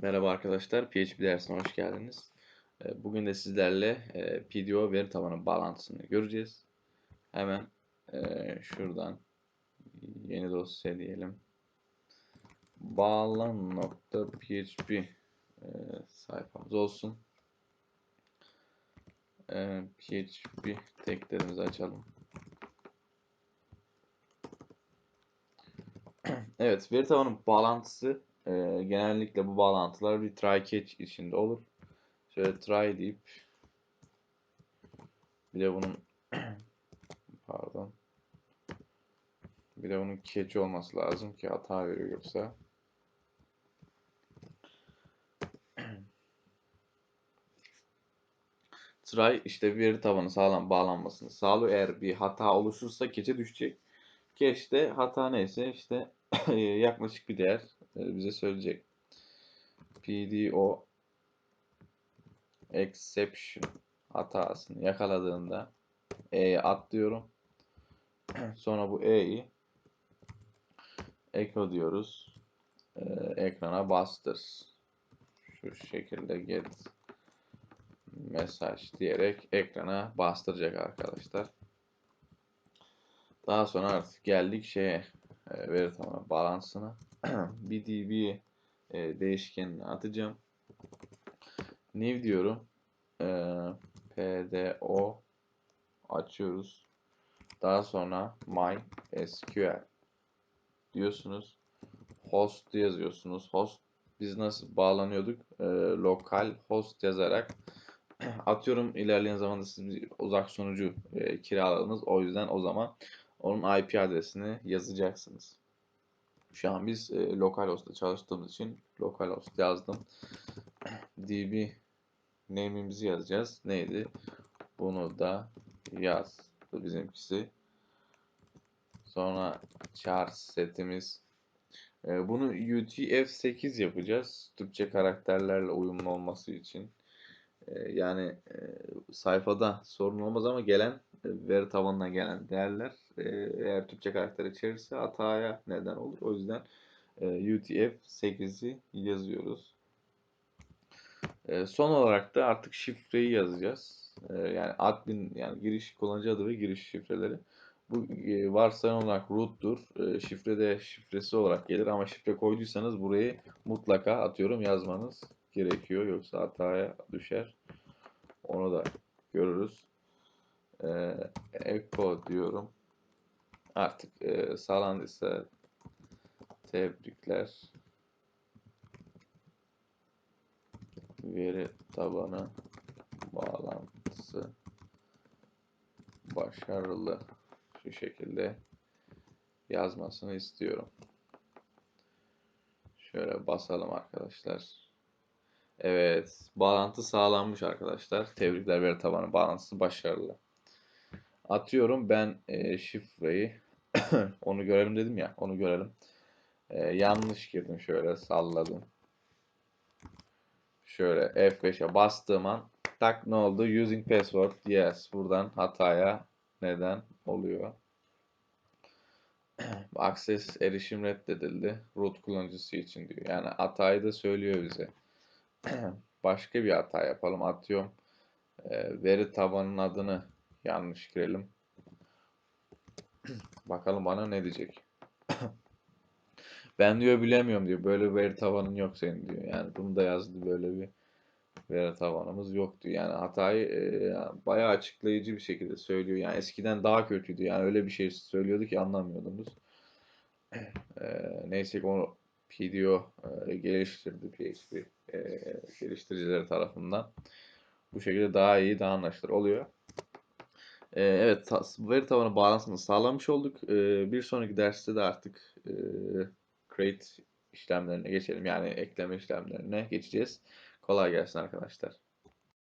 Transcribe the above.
Merhaba arkadaşlar, PHP dersine hoş geldiniz. Ee, Bugün de sizlerle e, PDO veri tabanı bağlantısını göreceğiz. Hemen e, şuradan yeni dosya diyelim. Bağlan.php e, sayfamız olsun. PHP teklerimizi açalım. Evet, veri tabanı bağlantısı e, genellikle bu bağlantılar bir try catch içinde olur. Şöyle try deyip bir de bunun pardon bir de bunun catch olması lazım ki hata veriyor yoksa. Try işte veri tabanı sağlam bağlanmasını sağlıyor. Eğer bir hata oluşursa keçe düşecek. Cache'de hata neyse işte yaklaşık bir değer bize söyleyecek. PDO exception hatasını yakaladığında E'ye atlıyorum. Sonra bu E'yi echo diyoruz. Ee, ekrana bastır. Şu şekilde get mesaj diyerek ekrana bastıracak arkadaşlar. Daha sonra artık geldik şeye e, veri tabanı bağlantısına. bir db e, değişkenini atacağım. New diyorum. E, pdo açıyoruz. Daha sonra my sql diyorsunuz. Host yazıyorsunuz. Host biz nasıl bağlanıyorduk? E, lokal host yazarak atıyorum ilerleyen zamanda siz bir uzak sunucu e, kiraladınız. O yüzden o zaman onun IP adresini yazacaksınız. Şu an biz e, localhost'ta çalıştığımız için localhost yazdım. db name'imizi yazacağız. Neydi? Bunu da yaz. Bizimkisi. Sonra char setimiz. E, bunu UTF-8 yapacağız. Türkçe karakterlerle uyumlu olması için. E, yani e, sayfada sorun olmaz ama gelen veri tabanına gelen değerler eğer Türkçe karakter içerirse hataya neden olur. O yüzden UTF-8'i yazıyoruz. Son olarak da artık şifreyi yazacağız. Yani admin yani giriş kullanıcı adı ve giriş şifreleri. Bu varsayılan olarak root'tur. Şifre de şifresi olarak gelir ama şifre koyduysanız burayı mutlaka atıyorum yazmanız gerekiyor. Yoksa hataya düşer. Onu da görürüz. Echo diyorum. Artık sağlandıysa tebrikler. Veri tabanı bağlantısı başarılı şu şekilde yazmasını istiyorum. Şöyle basalım arkadaşlar. Evet, bağlantı sağlanmış arkadaşlar. Tebrikler veri tabanı bağlantısı başarılı. Atıyorum ben e, şifreyi onu görelim dedim ya, onu görelim. E, yanlış girdim şöyle salladım. Şöyle F5'e bastığım an tak ne oldu? Using password yes. Buradan hataya neden oluyor. Access erişim reddedildi. Root kullanıcısı için diyor. Yani hatayı da söylüyor bize. Başka bir hata yapalım. Atıyorum. Veri tabanının adını yanlış girelim. Bakalım bana ne diyecek. ben diyor bilemiyorum diyor. Böyle bir veri tabanın yok senin diyor. Yani bunu da yazdı böyle bir veri tabanımız yoktu. Yani hatayı e, bayağı açıklayıcı bir şekilde söylüyor. Yani eskiden daha kötüydü. Yani öyle bir şey söylüyordu ki anlamıyordunuz. E, neyse ki onu PDO e, geliştirdi PHP e, geliştiricileri tarafından. Bu şekilde daha iyi, daha anlaşılır oluyor. E, evet, veri tabanı bağlantısını sağlamış olduk. E, bir sonraki derste de artık e, create işlemlerine geçelim. Yani ekleme işlemlerine geçeceğiz. Kolay gelsin arkadaşlar.